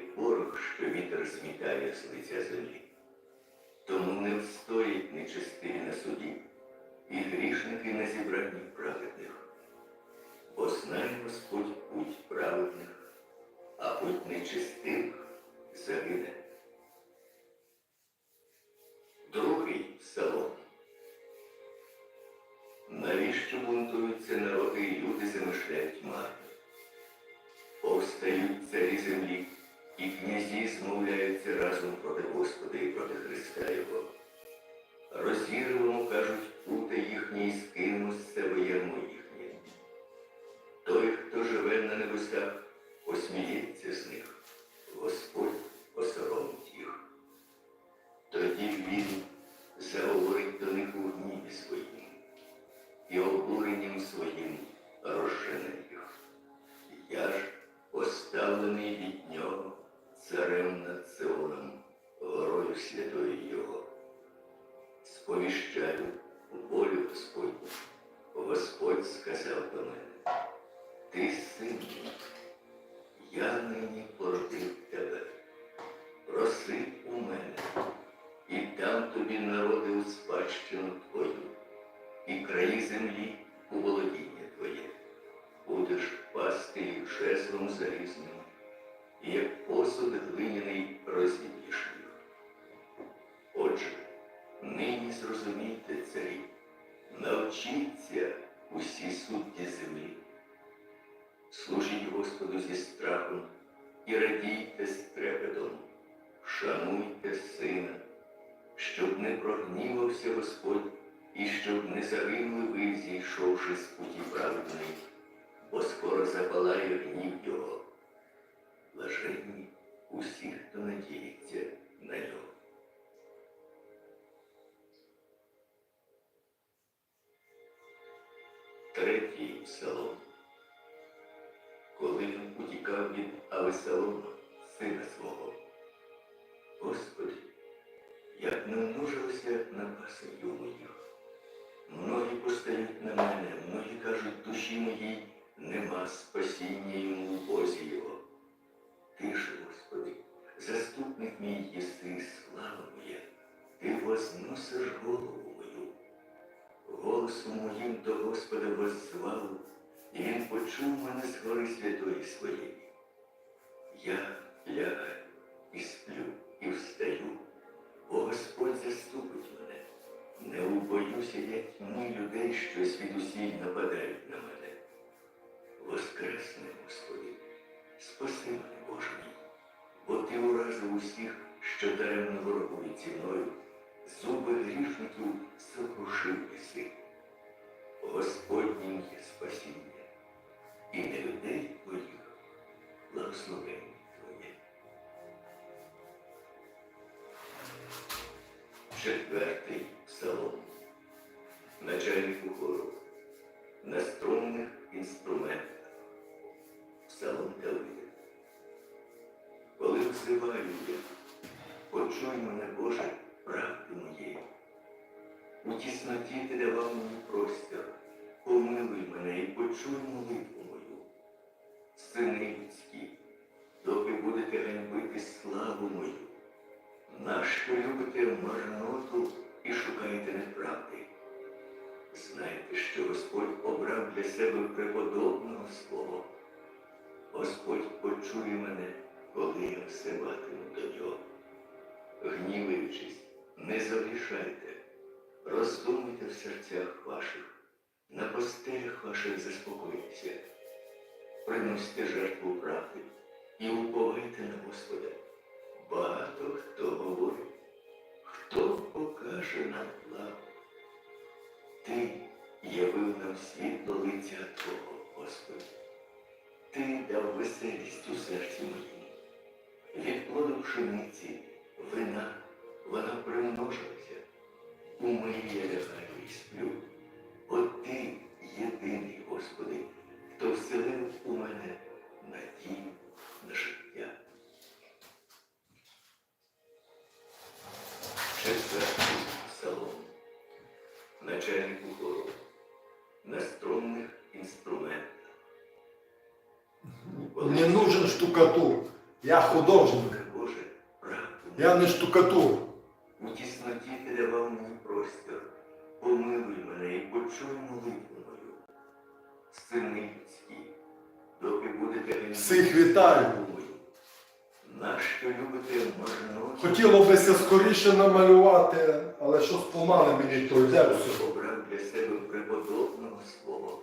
порох, що вітер змітає з лиця землі. Тому не встоять нечестиві на суді, і грішники на зібранні праведних. Бо знає Господь путь праведних, а путь нечестивих загине. Другий псалом. Навіщо бунтуються народи і люди замишляють марно? Повстають царі землі, і князі змовляються разом проти Господа і проти Христа Його. Розірвемо, кажуть, пута їхні і скинемо з себе ярмо їхнє. Той, хто живе на небесах, посміється з них, Господь осоромить їх. Тоді він заговорить до них у гніві своїм краї землі у володіння твоє. Будеш пасти жезлом залізним, як посуд глиняний розіб'єш. Отже, нині зрозумійте царі, навчіться усі судді землі. Служіть Господу зі страхом і радійте з трепетом, шануйте сина, щоб не прогнівався Господь і щоб не загинули ви, зійшовши з путі праведної, бо скоро запалає гнів його. Блаженні усі, хто надіється на нього. Третій псалом. Коли він утікав від Авесалома, сина свого. Господи, як не множилися напаси моїх. Душі моїй нема спасіння йому в Бозі його. Ти ж, Господи, заступник мій єси, слава моя, ти возносиш голову мою. Голосом моїм до Господа воззвав, і він почув мене з гори святої своєї. Я лягаю усіх, що даремно ворогують зі мною, зуби грішників сокрушив єси. Господнім є спасіння, і не людей твоїх благословення Твоє. Четвертий псалом. Начальнику хору. На струнних інструментах. Псалом Давида. Взиваю я, почуй мене, Боже, правди моєї. У тісноті ти давав мені простір, помилуй мене і почуй молитву мою. Сини людські, доки будете ганьбити славу мою, нащо любите марноту і шукаєте неправди? Знайте, що Господь обрав для себе преподобного свого. Господь почує мене, коли я всиватиму до нього. Гніваючись, не залишайте, роздумуйте в серцях ваших, на постелях ваших заспокойтеся, приносьте жертву правди і уповайте на Господа. Багато хто говорить, хто покаже нам плаву. Ти явив нам світло лиця Твого, Господи. Ти дав веселість у серці моєму. Від плоду пшениці, вина, вона примножилася. У моїй я лягаю і сплю. От ти єдиний, Господи, хто вселив у мене надію на життя. Четвертий псалом. Начальнику хору. На струнних інструментах. Не нужен штукатур. Я художник. Боже. Я не штукатур. У тісноті давав мені простір. Помилуй мене і почуй молитву мою. Сини людські, доки будете гнівити Всіх вітаю. Нащо любите можно? Хотілося б скоріше намалювати, але щось помали мені то йде все. обрав для себе преподобного свого.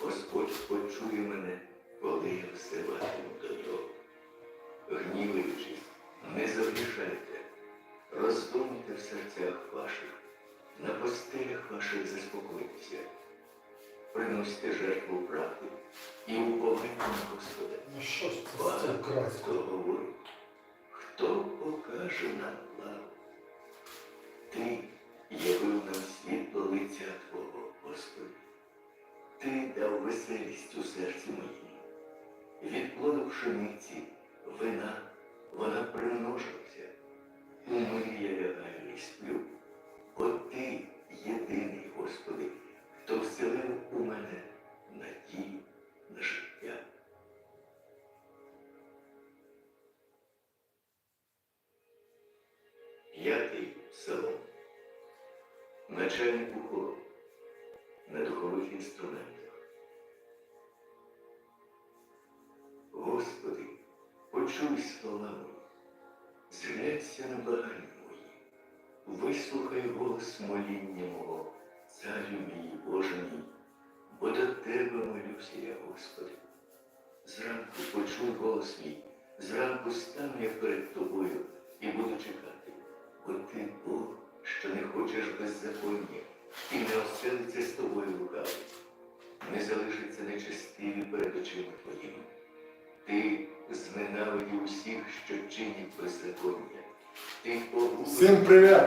Господь почує мене, коли я всиватиму до нього. Гнівуючись, не загрішайте, роздумуйте в серцях ваших, на постелях ваших заспокойтеся, приносьте жертву правди і уповайте на Господа. Ну Багато хто говорить, хто покаже нам лаву? Ти явив нам світло лиця Твого, Господи. Ти дав веселість у серці моїм. Від плоду пшениці, вина, вона примножилася. У мирі я лягаю сплю. От ти єдиний, Господи, хто вселив у мене надію на життя. П'ятий псалом. Начальнику хору на духових інструментах. Благання мої, вислухай голос моління мого, царю мій, Боже мій, бо до Тебе молюся я, Господи. Зранку почуй голос мій, зранку стану я перед тобою і буду чекати. Бо ти Бог, що не хочеш беззаконня, і не оселиться з тобою лукавий. Не залишиться нечестиві перед очима твоїми. Ти зненавидів усіх, що чинять беззаконня. Всім привіт!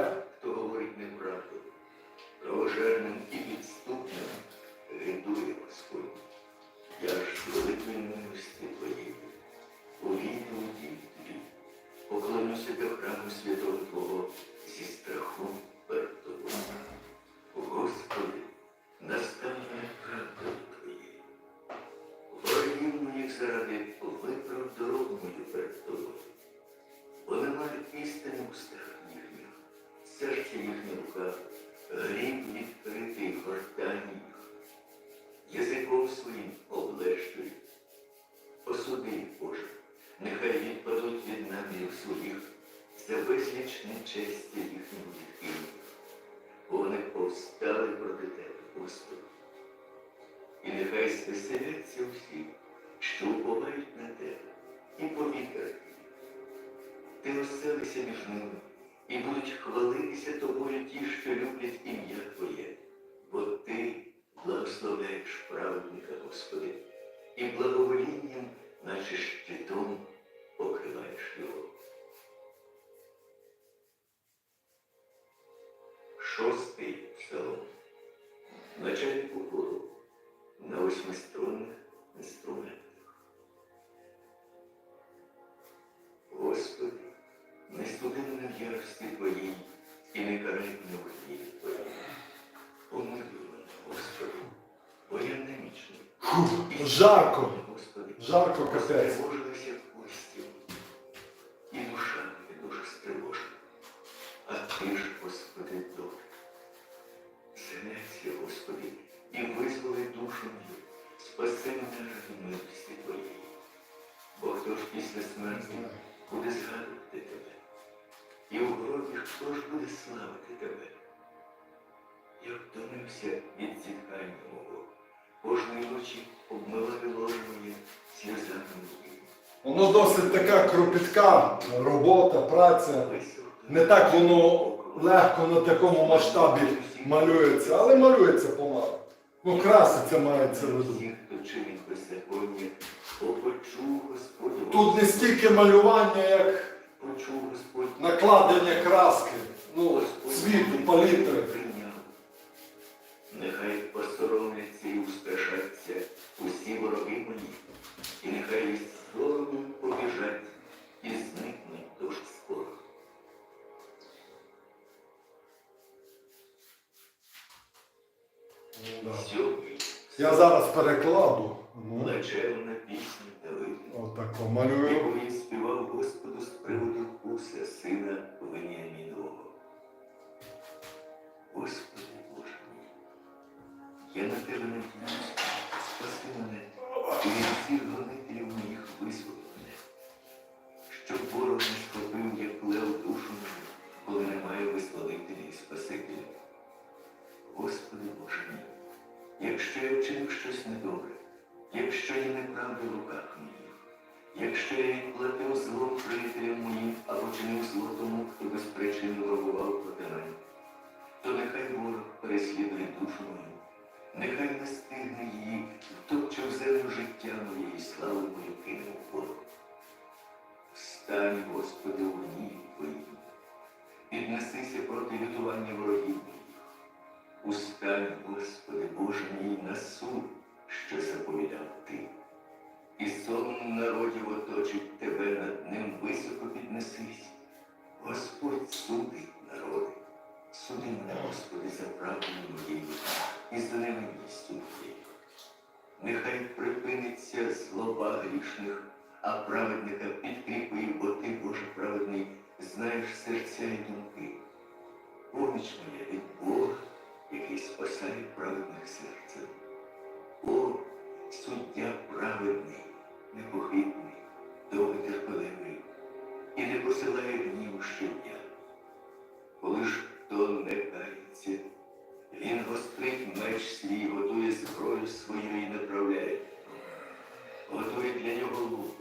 Безліч нечесті їхнього вони повстали проти Тебе, Господи. І нехай спеселяться всі, що уповають на Тебе, і повітрять. Ти оселися між ними, і будуть хвалитися тобою ті, що люблять ім'я Твоє, Шостий псалом. Начальнику хору на восьмиструнних інструментах. Господи, не суди мене в ярості Твоїй і не карай мене в гніві Твоїй. Помилуй мене, Господи, бо я немічний. Жарко. Жарко капець. Гробі хто ж буде славити Тебе? Я втомився від зітхання мого, кожної ночі обмиваю ложе моє сльозами моїми. Воно досить така кропітка робота, праця. Не так воно легко на такому масштабі малюється, але малюється помалу. Ну, краситься мається Господь. Тут не стільки малювання, як почув Господь. накладення краски, ну, Господь світу, палітри. прийняв. Нехай посоромляться і устрашаться усі вороги мої, і нехай із соромом побіжать і зникнуть дуже скоро. Да. Сьомий Я зараз перекладу. Ну, плачевна пісня Давида. от. Отако малюю. яку якщо я вчинив щось недобре, якщо є неправда в руках моїх, якщо я відплатив зло приятелям моїм або чинив зло тому, хто без причини ворогував проти мене, то нехай ворог переслідує душу мою, нехай не стигне її, втопче в землю життя моє і славу мою кине у ворог. Встань, Господи, у гніві Твоїм, піднесися проти лютування ворогів Устань, Господи, Боже мій, на суд, що заповідав Ти. І сон народів оточить тебе над ним високо піднесись. Господь судить народи. Суди мене, Господи, за правдою моєю і за невинністю моєю. Нехай припиниться злоба грішних, а праведника підкріпи, бо ти, Боже праведний, знаєш серця і думки. Поміч моя від Бога, який спасає праведних серцем. О, суддя праведний, непохитний, довготерпеливий і не посилає гніву щодня. Коли ж хто не кається, він гострить меч свій, готує зброю свою і направляє. Готує для нього лук,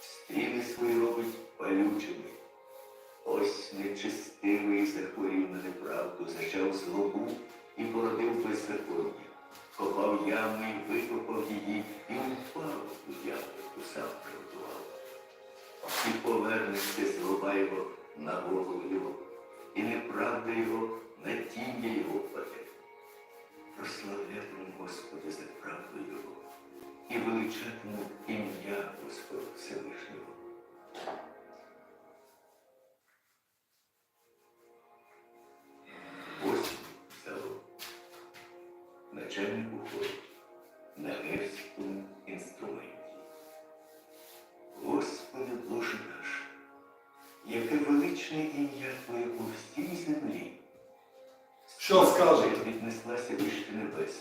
стріли свої робить палючими. Ось нечестивий захворів на неправду, зачав злобу і породив беззаконня. Копав ями і викопав її, і упав у яму, яку сам приготував. І повернеться злоба його на голову його, і неправда його на тім'я його впаде. Прославлятиму Господи за правду його, і величатиму ім'я Господа Всевишнього. Ім'я Твоє по всій землі. Що скажете? Віднеслася вище небес.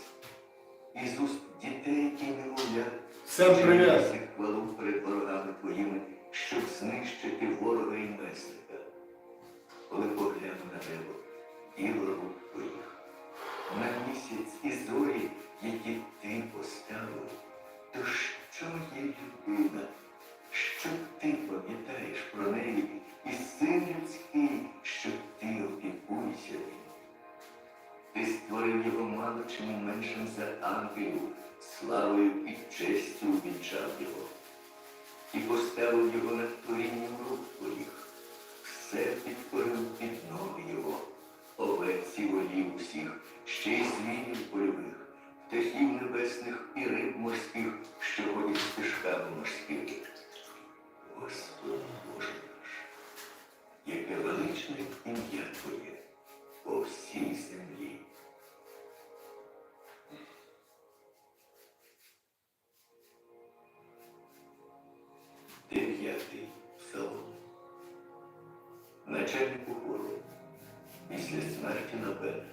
Із уст дітей, немовлят, Всем привіт! Славою і честю увінчав його, і поставив його над творінням рук твоїх, все підкорив під ноги його, овець і волів усіх, ще й звірів польових, птахів небесних і риб морських, що ходять стежками морськими. Господи Боже наш, яке величне ім'я Твоє по всій землі. Начальнику хору після смерті Набеля.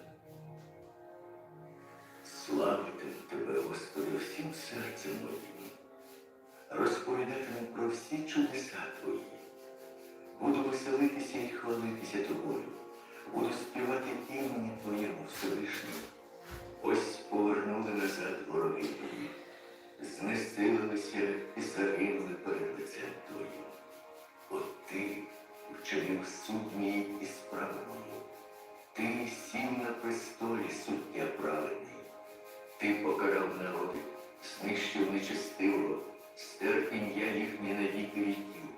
Славити тебе, Господи, всім серцем моїм. Розповідатиму про всі чудеса Твої. Буду веселитися і хвалитися тобою. Буду співати імені Твоєму Всевишньому. Ось повернули назад вороги Твої, знесилилися і загинули перед лицем Твоїм. От Ти вчинив суд мій і мою. Ти сів на престолі суддя праведний. Ти покарав народи, знищив нечестиво, стер ім'я їхні навіки віків.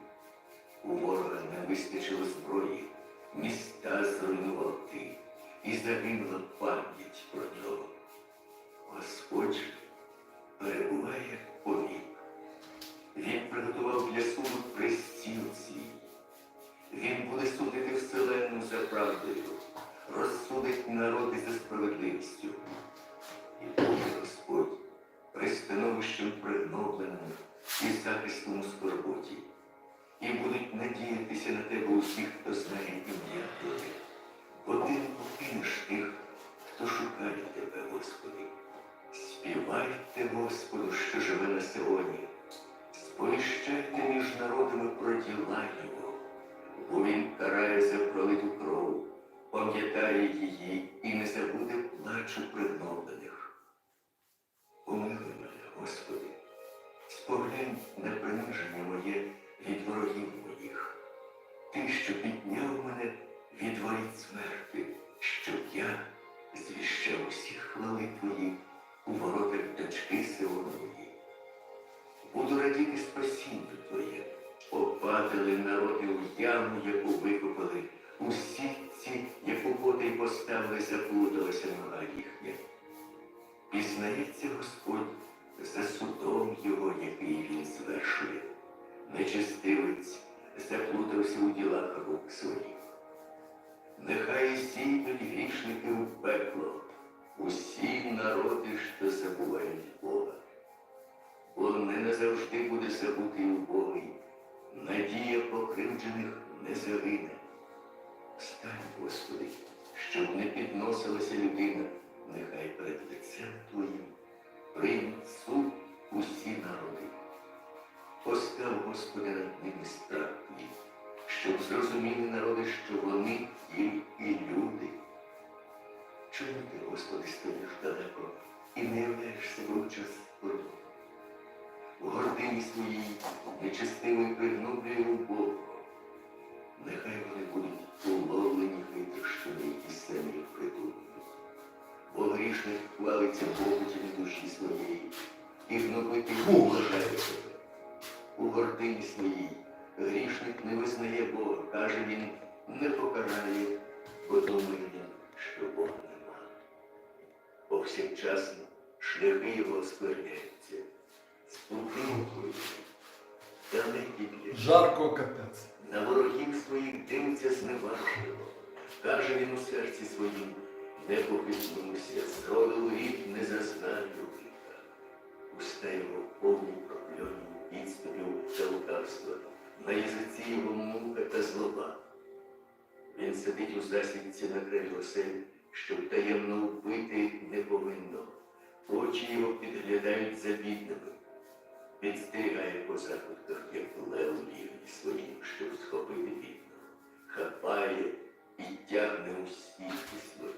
У ворога не вистачило зброї, міста зруйнував ти, і загинула Нечестивець заплутався у ділах рук своїх. Нехай зійдуть грішники в пекло, усі народи, що забувають Бога. Бо не назавжди буде забутий убогий, надія покривджених не загине. Стань, Господи, щоб не підносилася людина, нехай перед лицем Твоїм Страх щоб зрозуміли народи, що вони тільки люди. Чому ти, Господи, стоїш далеко і не являєш себе в час скорботи? У гордині своїй нечестивий пригноблює Бога. Нехай вони будуть уловлені хитрощами і самі придумають. Бо грішник хвалиться побутів душі своєї, і гнобити вважає він у серці своїм, не похитнуся, зроду рід не гріха. Уста його повні прокльонів, підступів та лукавства, на язиці його мука та злоба. Він сидить у засідці на краю осель, щоб таємно вбити не повинно. Очі його підглядають за бідними. Підстерігає по закутках, як лев лівні своїм, щоб схопити бідного. Хапає і тягне у стійки свої.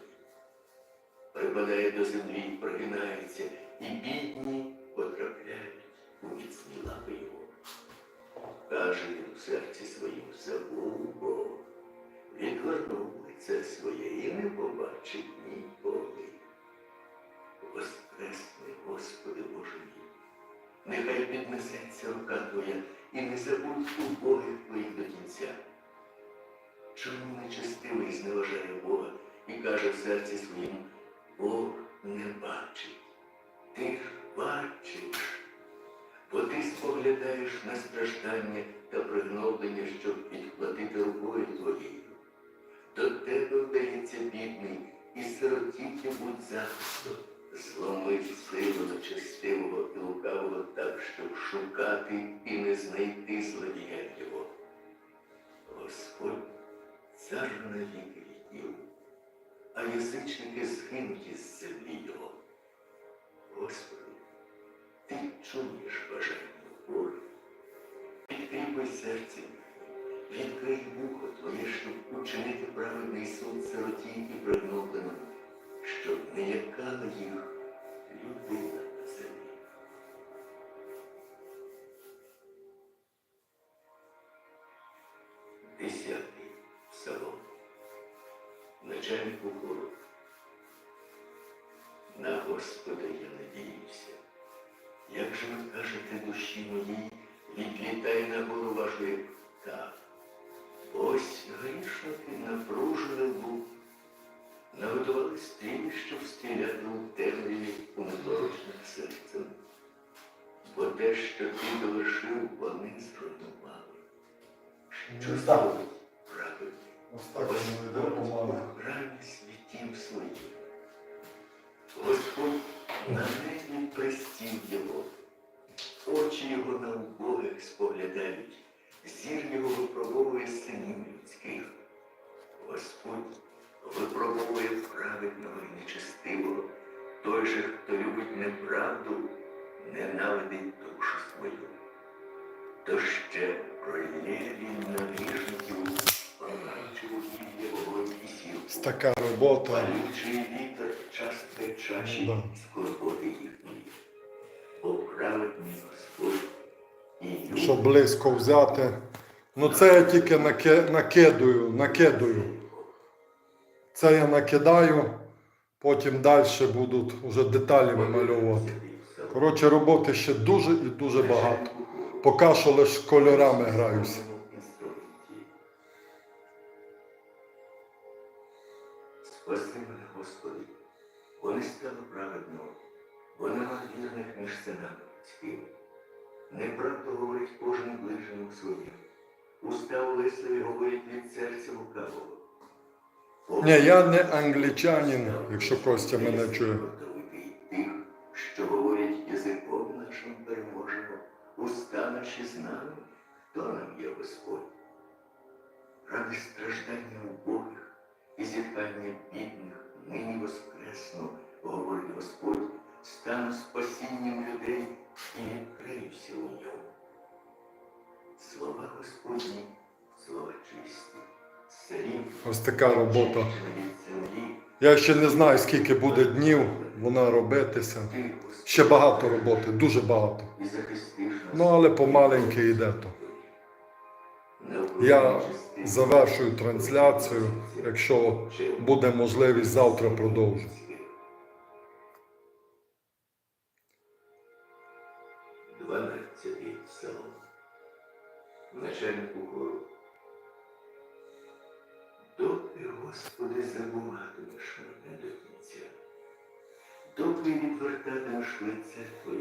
Припадає до землі, прогинається, і бідні потрапляють у міцні лапи його. Каже він у серці своїм, забув Бог, відвернув лице своє і не побачить ніколи. Воскресни, Господи Боже мій, нехай піднесеться рука Твоя і не забудь убогих Твоїх до кінця. Чому нечестивий зневажає Бога і каже в серці своїм, Бог не бачить. Ти ж бачиш, бо ти споглядаєш на страждання та пригноблення, щоб підплатити рукою твоєю. До тебе вдається бідний і сиротіття будь захисту. Зломи силу нечестивого і лукавого так, щоб шукати і не знайти злодія цар на віки віків, а язичники згинуть із землі його. Господи, ти чуєш бажання Боже. Підкріпи серце, відкрий вухо Твоє, щоб учинити праведний суд сироті і пригнобленим, щоб не лякала їх людина кажете душі моїй, відлітай на гору вашу, як птах. Ось грішники напружили бук, наготували стріли, щоб стріляти у темряві у непорочних серцем. Бо те, що ти довершив, вони зруйнували. Що Так. зробить праведний? Ось так воно йде помалу. у храмі святів очі його на убогих споглядають, зір його випробовує синів людських. Господь випробовує праведного і нечестивого, той же, хто любить неправду, ненавидить душу свою. То ще пролє він на грішників, палачу її вогонь і Така робота. Палючий вітер час часто чаші да. скорботи їхньої. Щоб близько взяти. Ну це я тільки наки- накидую, накидую. Це я накидаю, потім далі будуть вже деталі вимальовувати. Коротше, роботи ще дуже і дуже багато. Поки що лише кольорами граюся. Спаси мене, Господи, бо не стало бо вірних між синами людськими. Неправду говорить кожен ближньому своїм. Уста улесливі говорять від серця лукавого. Ні, я не англічанин, якщо Костя мене чує. Тих, що говорять язиком нашим переможемо, уста наші з нами, хто нам є Господь? Ради страждання убогих і зітхання бідних Слова Господні, слова чисті, Ось така робота. Я ще не знаю, скільки буде днів вона робитися. Ще багато роботи, дуже багато. Ну, але помаленьки йде то. Я завершую трансляцію. Якщо буде можливість, завтра продовжу. Забуватимеш мене до кінця,